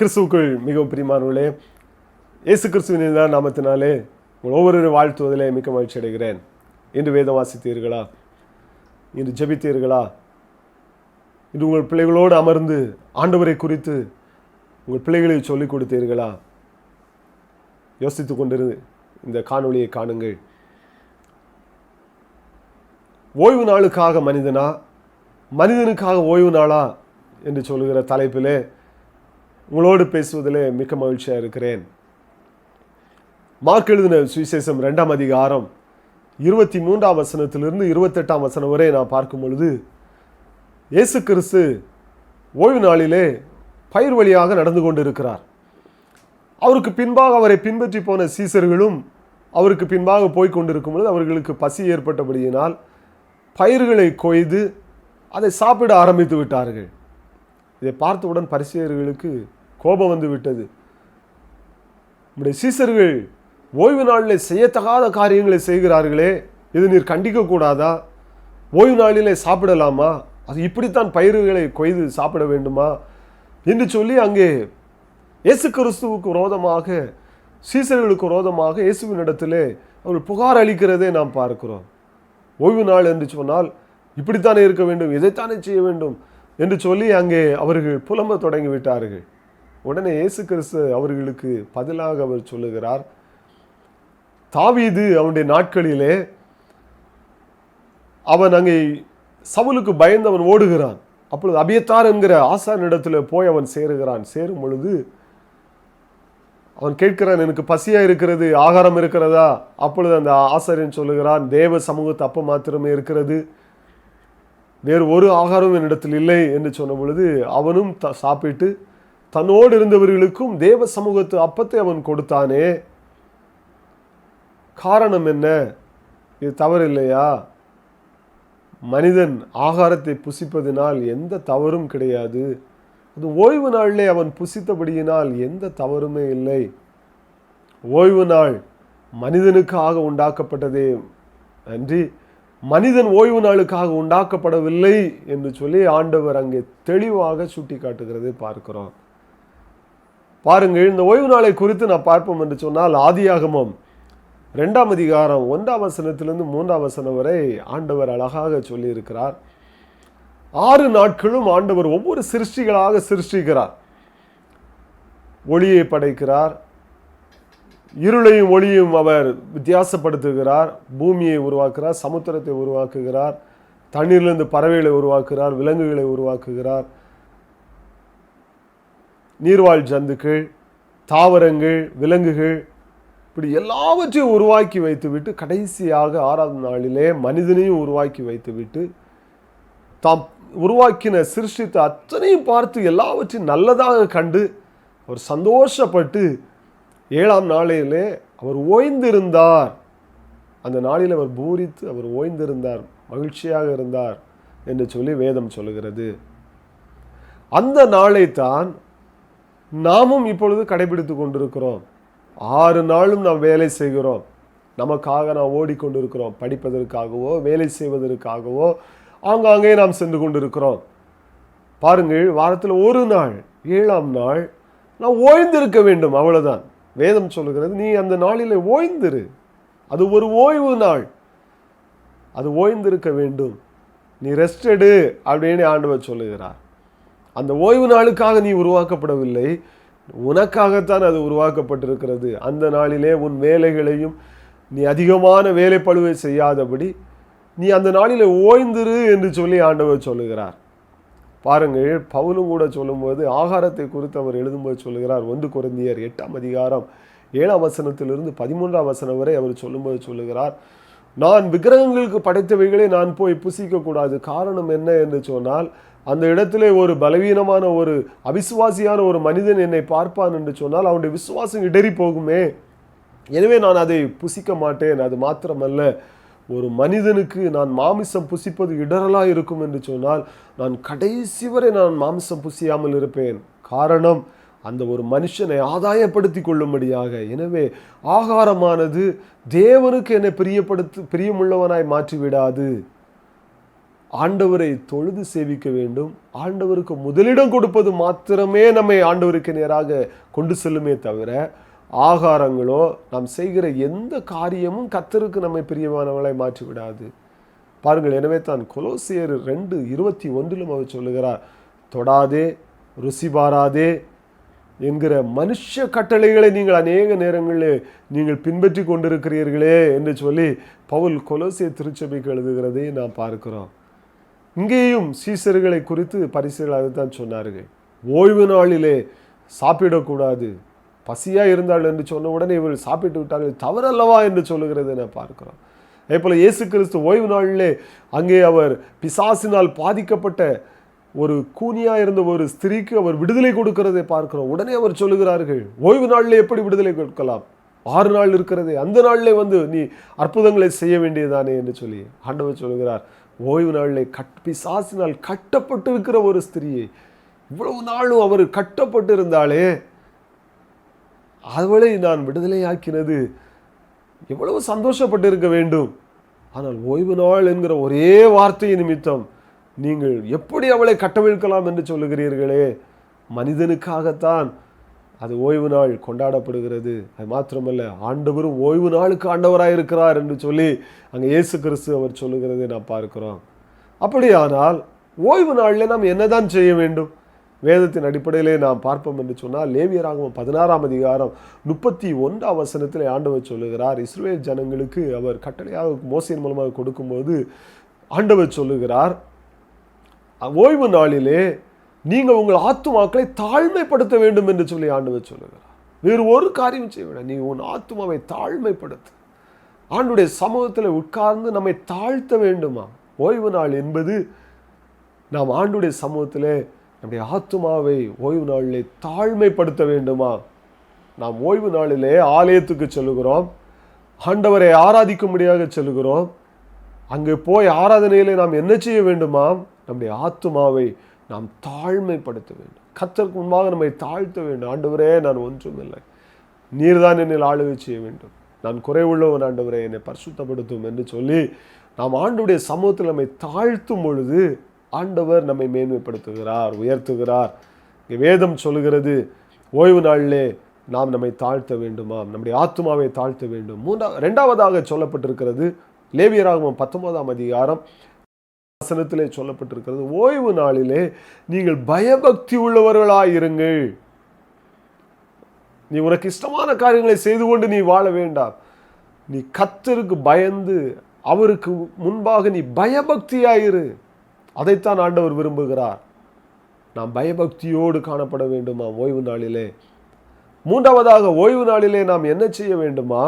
கிறிஸ்துவுக்குள் மிகவும் பிரியமானவர்களே இயேசு கிறிஸ்துவின் தான் நாமத்தினாலே உங்கள் ஒவ்வொரு வாழ்த்துவதிலே மிக்க மகிழ்ச்சி அடைகிறேன். இன்று வேதம் வாசித்தீர்களா? இன்று ஜெபித்தீர்களா? இன்று உங்கள் பிள்ளைகளோடு அமர்ந்து ஆண்டவரை குறித்து உங்கள் பிள்ளைகளை சொல்லிக் கொடுத்தீர்களா? யோசித்து கொண்டிருந்து இந்த காணொளியை காணுங்கள். ஓய்வு நாளுக்காக மனிதனா? மனிதனுக்காக ஓய்வு நாளா? என்று சொல்லுகிற தலைப்பிலே உங்களோடு பேசுவதிலே மிக்க மகிழ்ச்சியாக இருக்கிறேன். மார்க் எழுதின சுவிசேஷம் ரெண்டாம் அதிகாரம் இருபத்தி மூன்றாம் வசனத்திலிருந்து இருபத்தெட்டாம் வசனம் வரை நான் பார்க்கும் பொழுது இயேசு கிறிஸ்து ஓய்வு நாளிலே பயிர் வழியாக நடந்து கொண்டிருக்கிறார். அவருக்கு பின்பாக அவரை பின்பற்றி போன சீசர்களும் அவருக்கு பின்பாக போய் கொண்டிருக்கும் பொழுது அவர்களுக்கு பசி ஏற்பட்டபடியினால் பயிர்களை கொய்து அதை சாப்பிட ஆரம்பித்து விட்டார்கள். இதை பார்த்தவுடன் பரிசெயர்களுக்கு கோபம் வந்து விட்டது. நம்முடைய சீசர்கள் ஓய்வு நாளில் செய்யத்தகாத காரியங்களை செய்கிறார்களே இது நீர் கண்டிக்க கூடாதா ஓய்வு நாளிலே சாப்பிடலாமா? அது இப்படித்தான் பயிர்களை கொய்து சாப்பிட வேண்டுமா? என்று சொல்லி அங்கே இயேசு கிறிஸ்துவுக்கு விரோதமாக சீசர்களுக்கு விரோதமாக இயேசுவினிடத்திலே அவர் புகார் அளிக்கிறதே நாம் பார்க்கிறோம். ஓய்வு நாள் என்று சொன்னால் இப்படித்தானே இருக்க வேண்டும் இதைத்தானே செய்ய வேண்டும் என்று சொல்லி அங்கே அவர்கள் புலம்ப தொடங்கி விட்டார்கள் உடனே இயேசு கிறிஸ்து அவர்களுக்கு பதிலாக அவர் சொல்லுகிறார் தாவீது அவனுடைய நாட்களிலே அவன் அங்கே சவுலுக்கு பயந்து அவன் ஓடுகிறான். அப்பொழுது அபியத்தார் என்கிற ஆசானிடத்தில் போய் அவன் சேருகிறான். சேரும் பொழுது அவன் கேட்கிறான் எனக்கு பசியா இருக்கிறது? ஆகாரம் இருக்கிறதா? அப்பொழுது அந்த ஆசாரியன் சொல்லுகிறான் தேவ சமூகத்து அப்ப மாத்திரமே இருக்கிறது. வேறு ஒரு ஆகாரம் என்னிடத்தில் இல்லை என்று சொன்ன பொழுது அவனும் த சாப்பிட்டு தன்னோடு இருந்தவர்களுக்கும் தேவ சமூகத்து அப்பத்தை அவன் கொடுத்தானே? காரணம் என்ன? இது தவறு இல்லையா மனிதன் ஆகாரத்தை புசிப்பதினால் எந்த தவறும் கிடையாது. அது ஓய்வு நாளிலே அவன் புசித்தபடியினால் எந்த தவறுமே இல்லை. ஓய்வு நாள் மனிதனுக்காக உண்டாக்கப்பட்டதே. அன்றி மனிதன் ஓய்வு நாளுக்காக உண்டாக்கப்படவில்லை என்று சொல்லி ஆண்டவர் அங்கே தெளிவாக சுட்டி காட்டுகிறதை பார்க்கிறோம். பாருங்கள் இந்த ஓய்வு நாளை குறித்து நான் பார்ப்போம் என்று சொன்னால் ஆதியாகமம் ரெண்டாம் அதிகாரம் ஒன்றாம் வசனத்திலிருந்து மூன்றாம் வசனம் வரை ஆண்டவர் அழகாக சொல்லியிருக்கிறார். ஆறு நாட்களும் ஆண்டவர் ஒவ்வொரு சிருஷ்டிகளாக சிருஷ்டிக்கிறார். ஒளியை படைக்கிறார். இருளையும் ஒளியும் அவர் வித்தியாசப்படுத்துகிறார். பூமியை உருவாக்குகிறார் சமுத்திரத்தை உருவாக்குகிறார். தண்ணீரிலிருந்து பறவைகளை உருவாக்குகிறார் விலங்குகளை உருவாக்குகிறார். நீர்வாழ் ஜந்துக்கள் தாவரங்கள் விலங்குகள் இப்படி எல்லாவற்றையும் உருவாக்கி வைத்துவிட்டு கடைசியாக ஆறாவது நாளிலே மனிதனையும் உருவாக்கி வைத்துவிட்டு தாம் உருவாக்கின சிருஷ்டித்த அத்தனையும் பார்த்து எல்லாவற்றையும் நல்லதாக கண்டு அவர் சந்தோஷப்பட்டு ஏழாம் நாளிலே அவர் ஓய்ந்திருந்தார். அந்த நாளில் அவர் பூரித்து அவர் ஓய்ந்திருந்தார் மகிழ்ச்சியாக இருந்தார் என்று சொல்லி வேதம் சொல்லுகிறது. அந்த நாளை தான் நாமும் இப்பொழுது கடைபிடித்து கொண்டிருக்கிறோம். ஆறு நாளும் நாம் வேலை செய்கிறோம். நமக்காக நாம் ஓடிக்கொண்டிருக்கிறோம். படிப்பதற்காகவோ வேலை செய்வதற்காகவோ ஆங்காங்கே நாம் சென்று கொண்டிருக்கிறோம். பாருங்கள் வாரத்தில் ஒரு நாள் ஏழாம் நாள் நான் ஓய்ந்திருக்க வேண்டும் அவ்வளோதான் வேதம் சொல்லுகிறது நீ அந்த நாளில் ஓய்ந்திரு. அது ஒரு ஓய்வு நாள். அது ஓய்ந்திருக்க வேண்டும். நீ ரெஸ்ட் எடு அப்படின்னு ஆண்டவர் சொல்லுகிறார். அந்த ஓய்வு நாளுக்காக நீ உருவாக்கப்படவில்லை. உனக்காகத்தான் அது உருவாக்கப்பட்டிருக்கிறது. அந்த நாளிலே உன் வேலைகளையும் நீ அதிகமான வேலைப்பழுவை செய்யாதபடி நீ அந்த நாளில் ஓய்ந்திரு என்று சொல்லி ஆண்டவர் சொல்லுகிறார். பாருங்கள் பவுலும் கூட சொல்லும்போது ஆகாரத்தை குறித்து அவர் எழுதும்போது சொல்லுகிறார். ஒன்று குறைந்தியர் எட்டாம் அதிகாரம் ஏழாம் வசனத்திலிருந்து பதிமூன்றாம் வசனம் வரை அவர் சொல்லும்போது சொல்லுகிறார் நான் விக்கிரகங்களுக்கு படைத்தவைகளை நான் போய் புசிக்கக்கூடாது. காரணம் என்ன? என்று சொன்னால் அந்த இடத்திலே ஒரு பலவீனமான ஒரு அவிசுவாசியான ஒரு மனிதன் என்னை பார்ப்பான் என்று சொன்னால் அவனுடைய விசுவாசம் இடறி போகுமே. எனவே நான் அதை புசிக்க மாட்டேன். அது மாத்திரமல்ல ஒரு மனிதனுக்கு நான் மாமிசம் புசிப்பது இடரலாக இருக்கும் என்று சொன்னால் நான் கடைசி வரை நான் மாமிசம் புசியாமல் இருப்பேன். காரணம் அந்த ஒரு மனுஷனை ஆதாயப்படுத்தி கொள்ளும்படியாக. எனவே ஆகாரமானது தேவனுக்கு என்னை பிரியப்படுத்து பிரியமுள்ளவனாய் மாற்றி விடாது ஆண்டவரை தொழுது சேவிக்க வேண்டும். ஆண்டவருக்கு முதலிடம் கொடுப்பது மாத்திரமே நம்மை ஆண்டவருக்கு நேராக கொண்டு செல்லுமே தவிர ஆகாரங்களோ நாம் செய்கிற எந்த காரியமும் கத்தருக்கு நம்மை பிரியமானவளை மாற்றி விடாது பாருங்கள் எனவே தான் கொலோசியர் ரெண்டு இருபத்தி ஒன்றிலும் அவர் சொல்லுகிறார் தொடாதே ருசி பாராதே என்கிற மனுஷ கட்டளைகளை நீங்கள் அநேக நேரங்களில் நீங்கள் பின்பற்றி கொண்டிருக்கிறீர்களே என்று சொல்லி பவுல் கொலோசிய திருச்சபைக்கு எழுதுகிறதை நாம் பார்க்கிறோம். இங்கேயும் சீசர்களை குறித்து பரிசுகள் அதுதான் சொன்னார்கள். ஓய்வு நாளிலே சாப்பிடக்கூடாது. பசியாக இருந்தாள் என்று சொன்ன உடனே இவர்கள் சாப்பிட்டு விட்டார்கள். தவறல்லவா என்று சொல்லுகிறது நான் பார்க்கிறோம். அதே போல் இயேசு கிறிஸ்து ஓய்வு நாளிலே அங்கே அவர் பிசாசினால் பாதிக்கப்பட்ட ஒரு கூனியா இருந்த ஒரு ஸ்திரீக்கு அவர் விடுதலை கொடுக்கிறதை பார்க்கிறோம். உடனே அவர் சொல்லுகிறார்கள் ஓய்வு நாளில் எப்படி விடுதலை கொடுக்கலாம்? ஆறு நாள் இருக்கிறதே அந்த நாளிலே வந்து நீ அற்புதங்களை செய்ய வேண்டியதானே என்று சொல்லி ஆண்டவர் சொல்லுகிறார். ஓய்வு நாளில் கட் பிசாசினால் கட்டப்பட்டு இருக்கிற ஒரு ஸ்திரியை இவ்வளவு நாளும் அவர் கட்டப்பட்டு இருந்தாலே அவளை நான் விடுதலையாக்கினது. எவ்வளவு சந்தோஷப்பட்டு இருக்க வேண்டும். ஆனால் ஓய்வு நாள் என்கிற ஒரே வார்த்தை நிமித்தம் நீங்கள் எப்படி அவளை கட்டவிழ்க்கலாம் என்று சொல்லுகிறீர்களே? மனிதனுக்காகத்தான் அது ஓய்வு நாள் கொண்டாடப்படுகிறது. அது மாத்திரமல்ல ஆண்டவரும் ஓய்வு நாளுக்கு ஆண்டவராக இருக்கிறார் என்று சொல்லி அங்கே இயேசு கிறிஸ்து அவர் சொல்லுகிறதை நாம் பார்க்கிறோம். அப்படியானால் ஓய்வு நாளில் நாம் என்னதான் செய்ய வேண்டும்? வேதத்தின் அடிப்படையிலே நாம் பார்ப்போம் என்று சொன்னால் லேவியராகவும் பதினாறாம் அதிகாரம் முப்பத்தி ஒன்றாம் வசனத்தில் ஆண்டவர் சொல்லுகிறார். இஸ்ரேல் ஜனங்களுக்கு அவர் கட்டளையாக மோசையின் மூலமாக கொடுக்கும்போது ஆண்டவர் சொல்லுகிறார் ஓய்வு நாளிலே நீங்கள் உங்கள் ஆத்துமாக்களை தாழ்மைப்படுத்த வேண்டும் என்று சொல்லி ஆண்டவர் சொல்லுகிறார். வேறு ஒரு காரியம் செய்ய வேண்டாம். நீ உன் ஆத்துமாவை தாழ்மைப்படுத்து. ஆண்டுடைய சமூகத்தில் உட்கார்ந்து நம்மை தாழ்த்த வேண்டுமா? ஓய்வு நாள் என்பது நாம் ஆண்டுடைய சமூகத்தில் நம்முடைய ஆத்துமாவை ஓய்வு நாளிலே தாழ்மைப்படுத்த வேண்டுமா? நாம் ஓய்வு நாளிலே ஆலயத்துக்கு செல்லுகிறோம். ஆண்டவரை ஆராதிக்கும்படியாக செல்லுகிறோம். அங்கே போய் ஆராதனையிலே நாம் என்ன செய்ய வேண்டுமாம் நம்முடைய ஆத்துமாவை நாம் தாழ்மைப்படுத்த வேண்டும். கத்தருக்கு முன்பாக நம்மை தாழ்த்த வேண்டும். ஆண்டவரே நான் ஒன்றும் இல்லை. நீர்தான் என்னில் ஆளுகை செய்ய வேண்டும். நான் குறைவுள்ளவன் ஆண்டவரே என்னை பரிசுத்தப்படுத்தும் என்று சொல்லி நாம் ஆண்டுடைய சமூகத்தில் நம்மை தாழ்த்தும் பொழுது ஆண்டவர் நம்மை மேன்மைப்படுத்துகிறார் உயர்த்துகிறார். இங்கே வேதம் சொல்லுகிறது ஓய்வு நாளிலே நாம் நம்மை தாழ்த்த வேண்டுமாம். நம்முடைய ஆத்மாவை தாழ்த்த வேண்டும். மூன்றா ரெண்டாவதாக சொல்லப்பட்டிருக்கிறது லேவியராகவும் பத்தொன்பதாம் அதிகாரம் வசனத்திலே சொல்லப்பட்டிருக்கிறது ஓய்வு நாளிலே நீங்கள் பயபக்தி உள்ளவர்களாயிருங்கள் நீ உனக்கு இஷ்டமான காரியங்களை செய்து கொண்டு நீ வாழ வேண்டாம். நீ கத்தருக்கு பயந்து அவருக்கு முன்பாக நீ பயபக்தியாயிரு அதைத்தான் ஆண்டவர் விரும்புகிறார். நாம் பயபக்தியோடு காணப்பட வேண்டுமா ஓய்வு நாளிலே. மூன்றாவதாக ஓய்வு நாளிலே நாம் என்ன செய்ய வேண்டுமா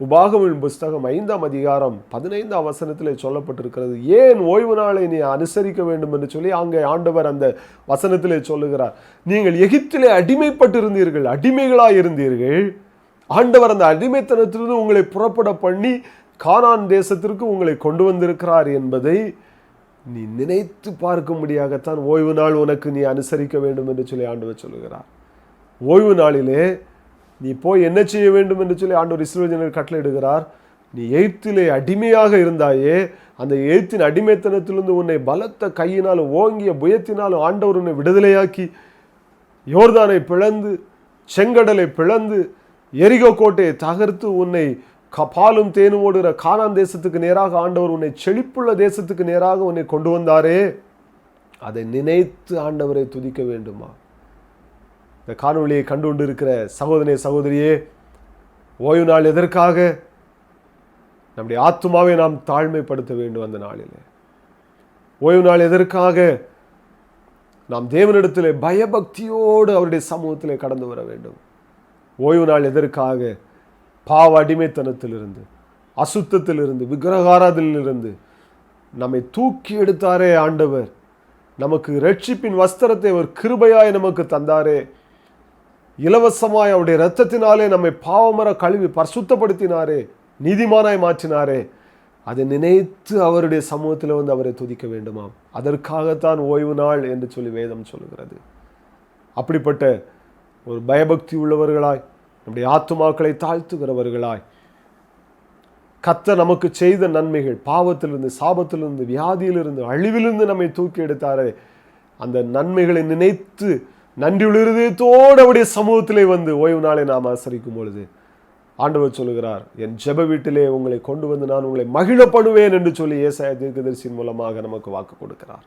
உபாகமின் புஸ்தகம் ஐந்தாம் அதிகாரம் பதினைந்தாம் வசனத்தில் சொல்லப்பட்டிருக்கிறது. ஏன் ஓய்வு நாளை நீ அனுசரிக்க வேண்டும் என்று சொல்லி அங்கே ஆண்டவர் அந்த வசனத்திலே சொல்லுகிறார். நீங்கள் எகிப்திலே அடிமைப்பட்டிருந்தீர்கள் அடிமைகளாக இருந்தீர்கள் ஆண்டவர் அந்த அடிமைத்தனத்திலிருந்து உங்களை புறப்பட பண்ணி கானான் தேசத்திற்கு உங்களை கொண்டு வந்திருக்கிறார் என்பதை நீ நினைத்து பார்க்கும்படியாகத்தான் ஓய்வு நாள் உனக்கு நீ அனுசரிக்க வேண்டும் என்று சொல்லி ஆண்டவர் சொல்லுகிறார். ஓய்வு நாளிலே நீ போய் என்ன செய்ய வேண்டும் என்று சொல்லி ஆண்டவர் இஸ்ரோஜனர் கட்டளையிடுகிறார். நீ எய்த்திலே அடிமையாக இருந்தாயே அந்த எய்த்தின் அடிமைத்தனத்திலிருந்து உன்னை பலத்த கையினாலும் ஓங்கிய புயத்தினாலும் ஆண்டவர் உன்னை விடுதலையாக்கி யோர்தானை பிளந்து செங்கடலை பிளந்து எரிகோ கோட்டையை தகர்த்து உன்னை பாலும் தேனும் ஓடுகிற கானான் தேசத்துக்கு நேராக ஆண்டவர் உன்னை செழிப்புள்ள தேசத்துக்கு நேராக உன்னை கொண்டு வந்தாரே. அதை நினைத்து ஆண்டவரை துதிக்க வேண்டுமா? இந்த காணொலியை கண்டு கொண்டு இருக்கிற சகோதரே சகோதரியே ஓய்வு நாள் எதற்காக? நம்முடைய ஆத்மாவை நாம் தாழ்மைப்படுத்த வேண்டும் அந்த நாளில். ஓய்வு நாள் எதற்காக? நாம் தேவனிடத்தில் பயபக்தியோடு அவருடைய சமூகத்தில் கடந்து வர வேண்டும். ஓய்வு நாள் எதற்காக? பாவ அடிமைத்தனத்திலிருந்து அசுத்தத்திலிருந்து விக்கிரகாராதிலிருந்து நம்மை தூக்கி எடுத்தாரே ஆண்டவர். நமக்கு ரட்சிப்பின் வஸ்திரத்தை அவர் கிருபையாய் நமக்கு தந்தாரே. இலவசமாய் அவருடைய இரத்தத்தினாலே நம்மை பாவமர கழுவி பரிசுத்தப்படுத்தினாரே நீதிமானாய் மாற்றினாரே. அதை நினைத்து அவருடைய சமூகத்தில் வந்து அவரை துதிக்க வேண்டுமாம். அதற்காகத்தான் ஓய்வு நாள் என்று சொல்லி வேதம் சொல்லுகிறது. அப்படிப்பட்ட ஒரு பயபக்தி உள்ளவர்களாய் நம்முடைய ஆத்துமாக்களை தாழ்த்துகிறவர்களாய் கத்த நமக்கு செய்த நன்மைகள் பாவத்திலிருந்து சாபத்திலிருந்து வியாதியிலிருந்து அழிவிலிருந்து நம்மை தூக்கி எடுத்தாரே அந்த நன்மைகளை நினைத்து நன்றியுள்ள இருதயத்தோடு அவருடைய சமூகத்திலே வந்து ஓய்வு நாளை நாம் ஆசரிக்கும் பொழுது ஆண்டவர் சொல்லுகிறார் என் ஜெப வீட்டிலே உங்களை கொண்டு வந்து நான் உங்களை மகிழப்படுவேன் என்று சொல்லி ஏசாய தீர்க்கதரிசியின் மூலமாக நமக்கு வாக்கு கொடுக்கிறார்.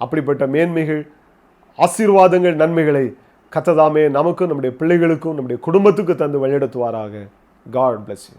அப்படிப்பட்ட மேன்மைகள் ஆசீர்வாதங்கள் நன்மைகளை கத்ததாமே நமக்கும் நம்முடைய பிள்ளைகளுக்கும் நம்முடைய குடும்பத்துக்கு தந்து வழிநடத்துவாராக. God bless you